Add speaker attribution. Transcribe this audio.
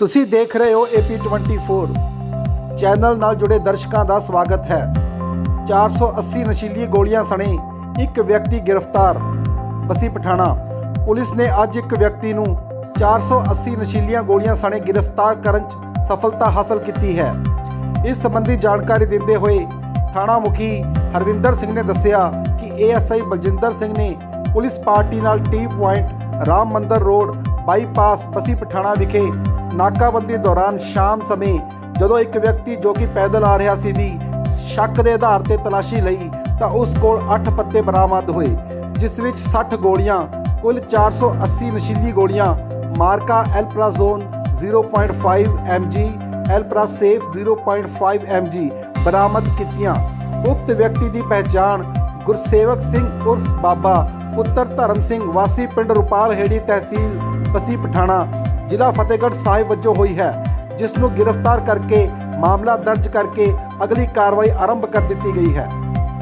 Speaker 1: ਤੁਸੀਂ ਦੇਖ ਰਹੇ ਹੋ AP24 ਚੈਨਲ ਨਾਲ ਜੁੜੇ ਦਰਸ਼ਕਾਂ ਦਾ ਸਵਾਗਤ ਹੈ। 480 ਨਸ਼ੀਲੀ ਗੋਲੀਆਂ ਸਣੇ ਇੱਕ ਵਿਅਕਤੀ ਗ੍ਰਿਫਤਾਰ। ਬਸੀ ਪਠਾਣਾ। ਪੁਲਿਸ ਨੇ ਅੱਜ ਇੱਕ ਵਿਅਕਤੀ ਨੂੰ 480 ਨਸ਼ੀਲੀਆਂ ਗੋਲੀਆਂ ਸਣੇ ਗ੍ਰਿਫਤਾਰ ਕਰਨ 'ਚ ਸਫਲਤਾ ਹਾਸਲ ਕੀਤੀ ਹੈ। ਇਸ ਸੰਬੰਧੀ ਜਾਣਕਾਰੀ ਦਿੰਦੇ ਹੋਏ ਥਾਣਾ ਮੁਖੀ ਹਰਵਿੰਦਰ ਸਿੰਘ ਨੇ ਦੱਸਿਆ ਕਿ ਏਐਸਆਈ ਬਲਜਿੰਦਰ ਸਿੰਘ ਨੇ ਪੁਲਿਸ ਪਾਰਟੀ ਨਾਲ T point Ram Mandir road bypass Bassi Pathana ਵਿਖੇ ਨਾਕਾਬੰਦੀ ਦੌਰਾਨ ਸ਼ਾਮ ਸਮੇਂ ਜਦੋਂ ਇੱਕ ਵਿਅਕਤੀ ਜੋ ਕਿ ਪੈਦਲ ਆ ਰਿਹਾ ਸੀ ਦੀ ਸ਼ੱਕ ਦੇ ਆਧਾਰ ਤੇ ਤਲਾਸ਼ੀ ਲਈ ਤਾਂ ਉਸ ਕੋਲ 8 ਪੱਤੇ ਬਰਾਮਦ ਹੋਏ, ਜਿਸ ਵਿੱਚ 60 ਗੋਲੀਆਂ, ਕੁੱਲ 480 ਨਸ਼ੀਲੀ ਗੋਲੀਆਂ, ਮਾਰਕਾ ਐਲਪਰਾਜ਼ੋਨ 0.5 mg ਐਲਪਰਾਸੇਫ 0.5 mg ਬਰਾਮਦ ਕੀਤੀਆਂ। ਉਕਤ ਵਿਅਕਤੀ ਦੀ ਪਹਿਚਾਣ ਗੁਰਸੇਵਕ ਸਿੰਘ ਉਰਫ ਬਾਬਾ ਪੁੱਤਰ ਧਰਮ ਸਿੰਘ ਵਾਸੀ ਪਿੰਡ ਰੁਪਾਲ ਹੇੜੀ ਤਹਿਸੀਲ ਬਸੀ ਪਠਾਣਾ ਜ਼ਿਲ੍ਹਾ ਫਤਿਹਗੜ੍ਹ ਸਾਹਿਬ ਵਜੋਂ ਹੋਈ ਹੈ, ਜਿਸ ਨੂੰ ਗ੍ਰਿਫਤਾਰ ਕਰਕੇ ਮਾਮਲਾ ਦਰਜ ਕਰਕੇ ਅਗਲੀ ਕਾਰਵਾਈ ਆਰੰਭ ਕਰ ਦਿੱਤੀ ਗਈ ਹੈ।